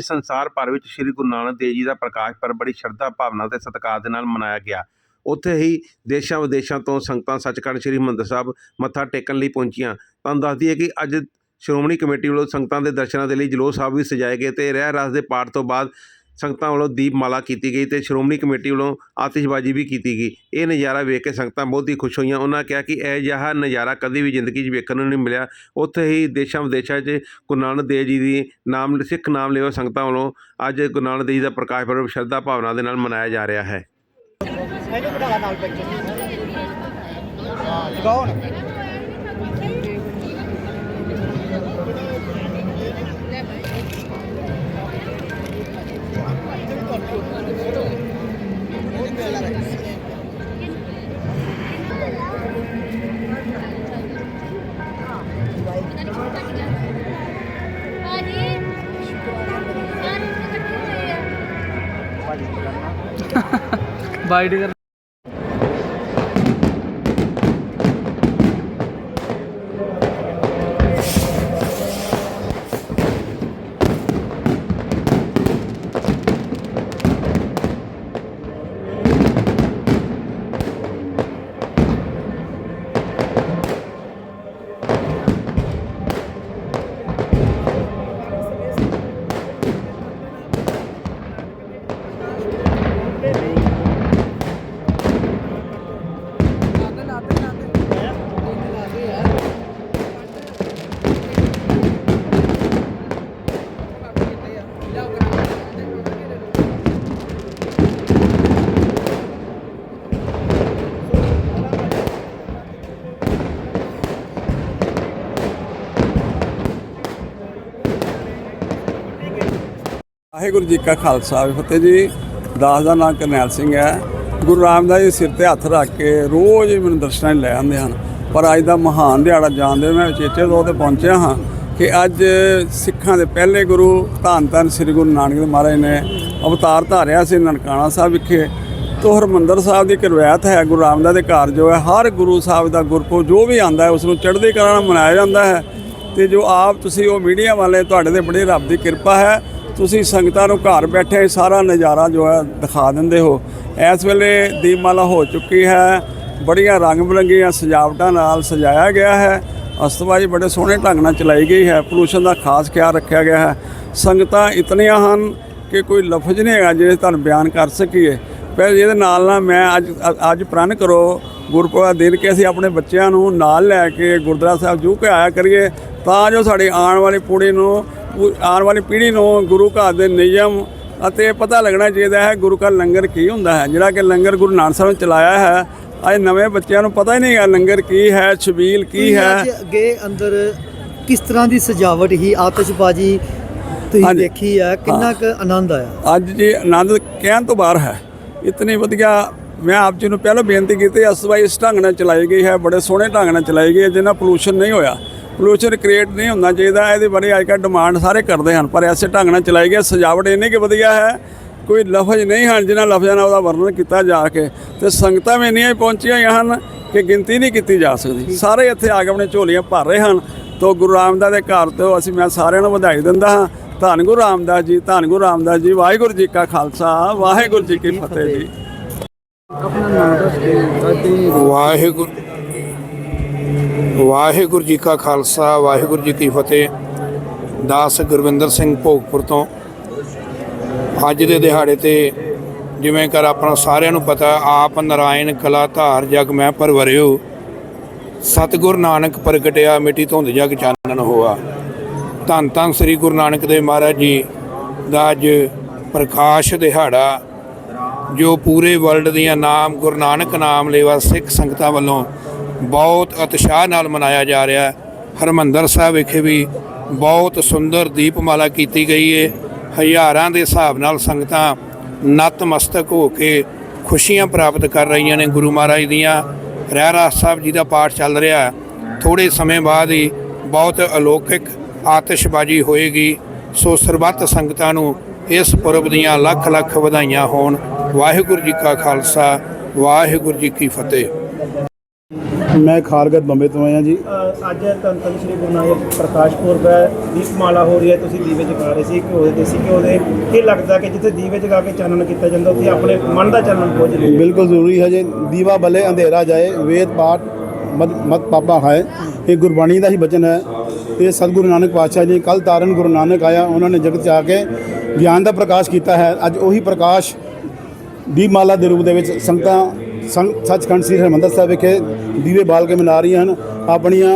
ਸੰਸਾਰ ਭਰ ਵਿੱਚ ਸ੍ਰੀ ਗੁਰੂ ਨਾਨਕ ਦੇਵ ਜੀ ਦਾ ਪ੍ਰਕਾਸ਼ ਪਰਬ ਬੜੀ ਸ਼ਰਧਾ, ਭਾਵਨਾ ਤੇ ਸਤਿਕਾਰ ਦੇ ਨਾਲ ਮਨਾਇਆ ਗਿਆ। ਉੱਥੇ ਹੀ ਦੇਸ਼ਾਂ ਵਿਦੇਸ਼ਾਂ ਤੋਂ ਸੰਗਤਾਂ ਸੱਚਖੰਡ ਸ੍ਰੀ ਹਰਿਮੰਦਰ ਸਾਹਿਬ ਮੱਥਾ ਟੇਕਣ ਲਈ ਪਹੁੰਚੀਆਂ। ਤੁਹਾਨੂੰ ਦੱਸਦੀ ਹੈ ਕਿ ਅੱਜ ਸ਼੍ਰੋਮਣੀ ਕਮੇਟੀ ਵੱਲੋਂ ਸੰਗਤਾਂ ਦੇ ਦਰਸ਼ਨਾਂ ਦੇ ਲਈ ਜਲੋਸ ਸਾਹਿਬ ਵੀ ਸਜਾਏ ਗਏ ਤੇ ਰਹਿ ਰਸ ਦੇ ਪਾਠ ਤੋਂ ਬਾਅਦ ਸੰਗਤਾਂ ਵੱਲੋਂ ਦੀਪਮਾਲਾ ਕੀਤੀ ਗਈ ਤੇ ਸ਼੍ਰੋਮਣੀ ਕਮੇਟੀ ਵੱਲੋਂ ਆਤਿਸ਼ਬਾਜ਼ੀ ਵੀ ਕੀਤੀ ਗਈ। ਇਹ ਨਜ਼ਾਰਾ ਵੇਖ ਕੇ ਸੰਗਤਾਂ ਬਹੁਤ ਹੀ ਖੁਸ਼ ਹੋਈਆਂ। ਉਹਨਾਂ ਕਿਹਾ ਕਿ ਇਹ ਜਿਹਾ ਨਜ਼ਾਰਾ ਕਦੇ ਵੀ ਜ਼ਿੰਦਗੀ 'ਚ ਵੇਖਣ ਨੂੰ ਨਹੀਂ ਮਿਲਿਆ। ਉੱਥੇ ਹੀ ਦੇਸ਼ਾਂ ਵਿਦੇਸ਼ਾਂ 'ਚ ਗੁਰੂ ਨਾਨਕ ਦੇਵ ਜੀ ਦੀ ਨਾਮ, ਸਿੱਖ ਨਾਮ ਲੈਵਾ ਸੰਗਤਾਂ ਵੱਲੋਂ ਅੱਜ ਗੁਰੂ ਨਾਨਕ ਦੇਵ ਜੀ ਦਾ ਪ੍ਰਕਾਸ਼ ਪੁਰਬ ਸ਼ਰਧਾ ਭਾਵਨਾ ਦੇ ਨਾਲ ਮਨਾਇਆ ਜਾ ਰਿਹਾ ਹੈ। ਇਹਨੂੰ ਬਿਠਾ ਨਾਲ ਪਿਕਚਰ ਹਾਂ ਆ ਕਰ ਵਾਹਿਗੁਰੂ ਜੀ ਕਾ ਖਾਲਸਾ ਫਤਿਹ ਜੀ। ਦਾਸ ਦਾ ਨਾਮ ਕਰਨੈਲ ਸਿੰਘ ਹੈ। ਗੁਰੂ ਰਾਮਦਾਸ ਜੀ ਸਿਰ ਤੇ ਹੱਥ ਰੱਖ ਕੇ ਰੋਜ਼ ਹੀ ਮੈਨੂੰ ਦਰਸ਼ਨਾਂ ਲਈ ਲੈ ਆਉਂਦੇ ਹਨ। ਪਰ ਅੱਜ ਦਾ ਮਹਾਨ ਦਿਹਾੜਾ ਜਾਣਦੇ ਹੋਏ ਮੈਂ ਉਚੇਚੇ ਤੌਰ ਤੇ ਪਹੁੰਚਿਆ ਹਾਂ ਕਿ ਅੱਜ ਸਿੱਖਾਂ ਦੇ ਪਹਿਲੇ ਗੁਰੂ ਧੰਨ ਧੰਨ ਸ੍ਰੀ ਗੁਰੂ ਨਾਨਕ ਦੇਵ ਮਹਾਰਾਜ ਨੇ ਅਵਤਾਰ ਧਾਰਿਆ ਸੀ ਨਨਕਾਣਾ ਸਾਹਿਬ ਵਿਖੇ। ਤੋ ਹਰਮੰਦਰ ਸਾਹਿਬ ਦੀ ਇੱਕ ਹੈ, ਗੁਰੂ ਰਾਮਦਾਸ ਦੇ ਘਰ ਜੋ ਹੈ, ਹਰ ਗੁਰੂ ਸਾਹਿਬ ਦਾ ਗੁਰਪੁਰਬ ਜੋ ਵੀ ਆਂਦਾ ਹੈ, ਉਸ ਨੂੰ ਚੜ੍ਹਦੀ ਕਲਾ ਨਾਲ ਮਨਾਇਆ ਜਾਂਦਾ ਹੈ। ਤੇ ਜੋ ਆਪ ਤੁਸੀਂ ਉਹ ਮੀਡੀਆ ਵਾਲੇ, ਤੁਹਾਡੇ ਤੇ ਬੜੀ ਰੱਬ ਦੀ ਕਿਰਪਾ ਹੈ ਤੁਸੀਂ ਸੰਗਤਾਂ ਨੂੰ ਘਰ ਬੈਠੇ ਸਾਰਾ ਨਜ਼ਾਰਾ ਜੋ ਹੈ ਦਿਖਾ ਦਿੰਦੇ ਹੋ। ਇਸ ਵੇਲੇ ਦੀਪਮਾਲਾ ਹੋ ਚੁੱਕੀ ਹੈ। ਬੜੀਆਂ ਰੰਗ ਬਰੰਗੀਆਂ ਸਜਾਵਟਾਂ ਨਾਲ ਸਜਾਇਆ ਗਿਆ ਹੈ। ਅਸਤਵਾਜੀ ਬੜੇ ਸੋਹਣੇ ਢੰਗ ਨਾਲ ਚਲਾਈ ਗਈ ਹੈ। ਪੋਲੂਸ਼ਨ ਦਾ ਖਾਸ ਖਿਆਲ ਰੱਖਿਆ ਗਿਆ ਹੈ। ਸੰਗਤਾਂ ਇਤਨੀਆਂ ਹਨ ਕਿ ਕੋਈ ਲਫ਼ਜ਼ ਨਹੀਂ ਹੈਗਾ ਜਿਹੜੇ ਤੁਹਾਨੂੰ ਬਿਆਨ ਕਰ ਸਕੀਏ। ਪਰ ਇਹਦੇ ਨਾਲ ਨਾਲ ਮੈਂ ਅੱਜ ਅੱਜ ਪ੍ਰਣ ਕਰੋ, ਗੁਰਪੁਰਬ ਦਿਨ ਕਿ ਅਸੀਂ ਆਪਣੇ ਬੱਚਿਆਂ ਨੂੰ ਨਾਲ ਲੈ ਕੇ ਗੁਰਦੁਆਰਾ ਸਾਹਿਬ ਜੂ ਕੇ ਆਇਆ ਕਰੀਏ। ਤਾਂ ਜੋ ਸਾਡੀ ਆਉਣ ਵਾਲੀ ਪੀੜ੍ਹੀ ਨੂੰ ਆਉਣ ਵਾਲੀ ਪੀੜ੍ਹੀ ਨੂੰ ਗੁਰੂ ਘਰ ਦੇ ਨਿਯਮ ਅਤੇ ਪਤਾ ਲੱਗਣਾ ਚਾਹੀਦਾ ਹੈ ਗੁਰੂ ਘਰ ਲੰਗਰ ਕੀ ਹੁੰਦਾ ਹੈ। ਜਿਹੜਾ ਕਿ ਲੰਗਰ ਗੁਰੂ ਨਾਨਕ ਸਾਹਿਬ ਨੇ ਚਲਾਇਆ ਹੈ ਅੱਜ ਨਵੇਂ ਬੱਚਿਆਂ ਨੂੰ ਪਤਾ ਹੀ ਨਹੀਂ ਹੈ ਲੰਗਰ ਕੀ ਹੈ ਛਬੀਲ ਕੀ ਹੈ। ਅੱਗੇ ਅੰਦਰ ਕਿਸ ਤਰ੍ਹਾਂ ਦੀ ਸਜਾਵਟ ਹੀ ਆਤਿਸ਼ਬਾਜ਼ੀ ਤੁਸੀਂ। ਦੇਖੀ ਹੈ ਕਿੰਨਾ ਕੁ ਆਨੰਦ ਆਇਆ? ਅੱਜ ਜੀ ਆਨੰਦ ਕਹਿਣ ਤੋਂ ਬਾਹਰ ਹੈ ਇਤਨੀ ਵਧੀਆ ਮੈਂ ਆਪ ਜੀ ਨੂੰ ਪਹਿਲਾਂ ਬੇਨਤੀ ਕੀਤੀ ਅਸਵਾਈ ਇਸ ਢੰਗ ਨਾਲ ਚਲਾਈ ਗਈ ਹੈ ਬੜੇ ਸੋਹਣੇ ਢੰਗ ਨਾਲ ਚਲਾਈ ਗਈ ਹੈ ਜਿਹਨਾਂ ਪੋਲੂਸ਼ਨ ਨਹੀਂ ਹੋਇਆ। ਪੋਲੂਸ਼ਨ ਕ੍ਰੀਏਟ ਨਹੀਂ ਹੁੰਦਾ ਚਾਹੀਦਾ ਇਹਦੀ ਬੜੀ ਅੱਜ ਕੱਲ੍ਹ ਡਿਮਾਂਡ ਸਾਰੇ ਕਰਦੇ ਹਨ ਪਰ ਐਸੇ ਢੰਗ ਨਾਲ ਚਲਾਈ ਗਈ ਹੈ। ਸਜਾਵਟ ਇੰਨੀ ਕਿ ਵਧੀਆ ਹੈ ਕੋਈ ਲਫ਼ਜ਼ ਨਹੀਂ ਹਨ ਜਿਨ੍ਹਾਂ ਲਫ਼ਜ਼ਾਂ ਨਾਲ ਉਹਦਾ ਵਰਣਨ ਕੀਤਾ ਜਾ ਕੇ ਤੇ ਸੰਗਤਾਂ ਵੀ ਇੰਨੀਆਂ ਹੀ ਪਹੁੰਚੀਆਂ ਹੋਈਆਂ ਹਨ ਕਿ ਗਿਣਤੀ ਨਹੀਂ ਕੀਤੀ ਜਾ ਸਕਦੀ। ਸਾਰੇ ਇੱਥੇ ਆ ਕੇ ਆਪਣੇ ਝੋਲੀਆਂ ਭਰ ਰਹੇ ਹਨ ਤੋਂ ਗੁਰੂ ਰਾਮਦਾਸ ਦੇ ਘਰ ਤੋਂ ਅਸੀਂ ਮੈਂ ਸਾਰਿਆਂ ਨੂੰ ਵਧਾਈ ਦਿੰਦਾ ਹਾਂ। ਧੰਨ ਗੁਰੂ ਰਾਮਦਾਸ ਜੀ ਧੰਨ ਗੁਰੂ ਰਾਮਦਾਸ ਜੀ ਵਾਹਿਗੁਰੂ ਜੀ ਕਾ ਖਾਲਸਾ ਵਾਹਿਗੁਰੂ ਜੀ ਕੀ ਫਤਿਹ ਜੀ। ਵਾਹਿਗੁਰੂ ਵਾਹਿਗੁਰੂ ਜੀ ਕਾ ਖਾਲਸਾ, ਵਾਹਿਗੁਰੂ ਜੀ ਕੀ ਫਤਿਹ। ਦਾਸ ਗੁਰਵਿੰਦਰ ਸਿੰਘ ਭੋਗਪੁਰ ਤੋਂ। ਅੱਜ ਦੇ ਦਿਹਾੜੇ ਤੇ ਜਿਵੇਂ ਕਰ ਆਪਣਾ ਸਾਰਿਆਂ ਨੂੰ ਪਤਾ, ਆਪ ਨਰਾਇਣ ਕਲਾ ਧਾਰ ਜਗ ਮੈਂ ਪਰਵਰਿਓ। ਸਤਿਗੁਰ ਨਾਨਕ ਪ੍ਰਗਟਿਆ ਮਿੱਟੀ ਧੁੰਦ ਜਗ ਚਾਨਣ ਹੋਆ। ਧੰਨ ਧੰਨ ਸ੍ਰੀ ਗੁਰੂ ਨਾਨਕ ਦੇਵ ਮਹਾਰਾਜ ਜੀ ਦਾ ਅੱਜ ਪ੍ਰਕਾਸ਼ ਦਿਹਾੜਾ, ਜੋ ਪੂਰੇ ਵਰਲਡ ਦੀਆਂ ਨਾਮ, ਗੁਰੂ ਨਾਨਕ ਨਾਮ ਲੇਵਾ ਸਿੱਖ ਸੰਗਤਾਂ ਵੱਲੋਂ ਬਹੁਤ ਉਤਸ਼ਾਹ ਨਾਲ ਮਨਾਇਆ ਜਾ ਰਿਹਾ ਹੈ। ਹਰਮੰਦਰ ਸਾਹਿਬ ਵਿਖੇ ਵੀ ਬਹੁਤ ਸੁੰਦਰ ਦੀਪਮਾਲਾ ਕੀਤੀ ਗਈ ਹੈ ਹਜ਼ਾਰਾਂ ਦੇ ਹਿਸਾਬ ਨਾਲ ਸੰਗਤਾਂ ਨਤਮਸਤਕ ਹੋ ਕੇ ਖੁਸ਼ੀਆਂ ਪ੍ਰਾਪਤ ਕਰ ਰਹੀਆਂ ਨੇ ਗੁਰੂ ਮਹਾਰਾਜ ਦੀਆਂ। ਰਹਿ ਰਹਿਰਾਸ ਸਾਹਿਬ ਜੀ ਦਾ ਪਾਠ ਚੱਲ ਰਿਹਾ ਹੈ। ਥੋੜੇ ਸਮੇਂ ਬਾਅਦ ਹੀ ਬਹੁਤ ਅਲੌਕਿਕ ਆਤਿਸ਼ਬਾਜ਼ੀ ਹੋਏਗੀ। ਸੋ ਸਰਬੱਤ ਸੰਗਤਾਂ ਨੂੰ ਇਸ ਪੁਰਬ ਦੀਆਂ ਲੱਖ ਲੱਖ ਵਧਾਈਆਂ ਹੋਣ। ਵਾਹਿਗੁਰੂ ਜੀ ਕਾ ਖਾਲਸਾ, ਵਾਹਿਗੁਰੂ ਜੀ ਕੀ ਫਤਿਹ। ਮੈਂ ਖਾਰਗਤ ਬੰਬੇ ਤੋਂ ਆਇਆ ਜੀ। ਅ, ਅੱਜ ਧੰਨ ਧੰਨ ਸ਼੍ਰੀ ਗੁਰੂ ਨਾਨਕ ਪ੍ਰਕਾਸ਼ ਪੁਰਬ ਹੈ। ਦੀਪਮਾਲਾ ਹੋ ਰਹੀ ਹੈ ਤੁਸੀਂ ਦੀਵੇ ਜਗਾ ਰਹੇ ਸੀ ਘਿਓ ਦੇ ਦੇਸੀ ਘਿਓ ਦੇ। ਕੀ ਲੱਗਦਾ ਕਿ ਜਿੱਥੇ ਦੀਵੇ ਜਗਾ ਕੇ ਚਾਨਣ ਕੀਤਾ ਜਾਂਦਾ ਉੱਥੇ ਆਪਣੇ ਮਨ ਦਾ ਚਾਨਣ ਬੁਝ ਰਿਹਾ ਬਿਲਕੁਲ ਜ਼ਰੂਰੀ ਹੈ ਜੀ ਦੀਵਾ ਬਲੇ ਅੰਧੇਰਾ ਜਾਏ ਵੇਦ ਪਾਠ ਮਤ ਮਤ ਪਾਪਾ ਹੈ। ਇਹ ਗੁਰਬਾਣੀ ਦਾ ਹੀ ਬਚਨ ਹੈ। ਇਹ ਸਤਿਗੁਰੂ ਨਾਨਕ ਪਾਤਸ਼ਾਹ ਜੀ ਕੱਲ ਤਾਰਨ ਗੁਰੂ ਨਾਨਕ ਆਇਆ ਉਹਨਾਂ ਨੇ ਜਗਤ 'ਚ ਆ ਕੇ ਗਿਆਨ ਦਾ ਪ੍ਰਕਾਸ਼ ਕੀਤਾ ਹੈ। ਅੱਜ ਉਹੀ ਪ੍ਰਕਾਸ਼ ਦੀਪਮਾਲਾ ਦੇ ਰੂਪ ਦੇ ਵਿੱਚ ਸੰਗਤਾਂ ਸੰਗ ਸੱਚਖੰਡ ਸ੍ਰੀ ਹਰਿਮੰਦਰ ਸਾਹਿਬ ਵਿਖੇ ਦੀਵੇ ਬਾਲ ਕੇ ਮਨਾ ਰਹੀਆਂ ਹਨ। ਆਪਣੀਆਂ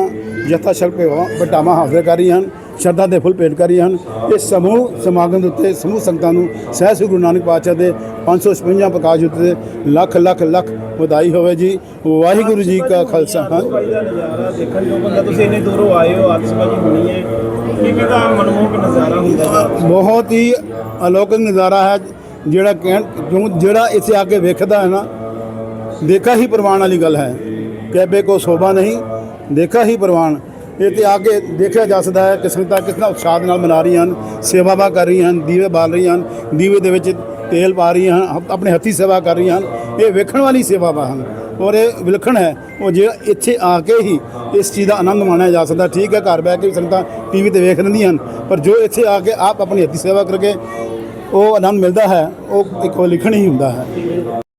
ਯਥਾ ਸ਼ਕਤੀ ਬਟਾਵਾਂ ਹਾਜ਼ਰ ਕਰ ਰਹੀਆਂ ਹਨ, ਸ਼ਰਧਾ ਦੇ ਫੁੱਲ ਭੇਟ ਕਰ ਰਹੀਆਂ ਹਨ। ਇਹ ਸਮੂਹ ਸਮਾਗਮ ਦੇ ਉੱਤੇ ਸਮੂਹ ਸੰਗਤਾਂ ਨੂੰ ਸਹਿ ਸ੍ਰੀ ਗੁਰੂ ਨਾਨਕ ਪਾਤਸ਼ਾਹ ਦੇ 556 ਪ੍ਰਕਾਸ਼ ਉੱਤੇ ਲੱਖ ਲੱਖ ਲੱਖ ਵਧਾਈ ਹੋਵੇ ਜੀ। ਵਾਹਿਗੁਰੂ ਜੀ ਕਾ ਖਾਲਸਾ। ਹਾਂ। ਤੁਸੀਂ ਇੰਨੇ ਦੂਰੋਂ ਆਏ ਹੋ ਆਤਿਸ਼ਬਾਜ਼ੀ ਹੋਣੀ ਹੈ ਕਿਵੇਂ ਦਾ ਮਨਮੋਹਕ ਨਜ਼ਾਰਾ ਹੁੰਦਾ ਬਹੁਤ ਹੀ ਅਲੌਕਿਕ ਨਜ਼ਾਰਾ ਹੈ ਜਿਹੜਾ ਕਹਿਣ, ਜੋ ਜਿਹੜਾ ਇੱਥੇ ਆ ਕੇ ਵੇਖਦਾ ਹੈ ਨਾ ਦੇਖਾ ਹੀ ਪ੍ਰਵਾਨ ਵਾਲੀ ਗੱਲ ਹੈ। ਕੈਬੇ ਕੋ ਸ਼ੋਭਾ ਨਹੀਂ, ਦੇਖਾ ਹੀ ਪ੍ਰਵਾਨ। ਇਹ ਤੇ ਆ ਕੇ ਦੇਖਿਆ ਜਾ ਸਕਦਾ ਹੈ ਕਿ ਸੰਗਤਾਂ ਕਿਸ ਤਰ੍ਹਾਂ ਉਤਸ਼ਾਹ ਨਾਲ ਮਨਾ ਰਹੀਆਂ ਹਨ ਸੇਵਾਵਾਂ ਕਰ ਰਹੀਆਂ ਹਨ, ਦੀਵੇ ਬਾਲ ਰਹੀਆਂ ਹਨ, ਦੀਵੇ ਦੇ ਵਿੱਚ ਤੇਲ ਪਾ ਰਹੀਆਂ ਹਨ ਆਪਣੇ ਹੱਥੀ ਸੇਵਾ ਕਰ ਰਹੀਆਂ ਹਨ। ਇਹ ਵੇਖਣ ਵਾਲੀ ਸੇਵਾਵਾਂ ਹਨ। ਔਰ ਇਹ ਵਿਲੱਖਣ ਹੈ, ਉਹ ਜਿਹੜਾ ਇੱਥੇ ਆ ਕੇ ਹੀ ਇਸ ਚੀਜ਼ ਦਾ ਆਨੰਦ ਮਾਣਿਆ ਜਾ ਸਕਦਾ, ਠੀਕ ਹੈ, ਘਰ ਬਹਿ ਕੇ ਵੀ ਸੰਗਤਾਂ ਟੀਵੀ ਤੇ ਵੇਖ ਲੈਂਦੀਆਂ ਹਨ, ਪਰ ਜੋ ਇੱਥੇ ਆ ਕੇ ਆਪ ਆਪਣੀ ਹੱਥੀ ਸੇਵਾ ਕਰਕੇ ਉਹ ਆਨੰਦ ਮਿਲਦਾ ਹੈ, ਉਹ ਇੱਕ ਉਹ ਲਿਖਣ ਹੀ ਹੁੰਦਾ ਹੈ।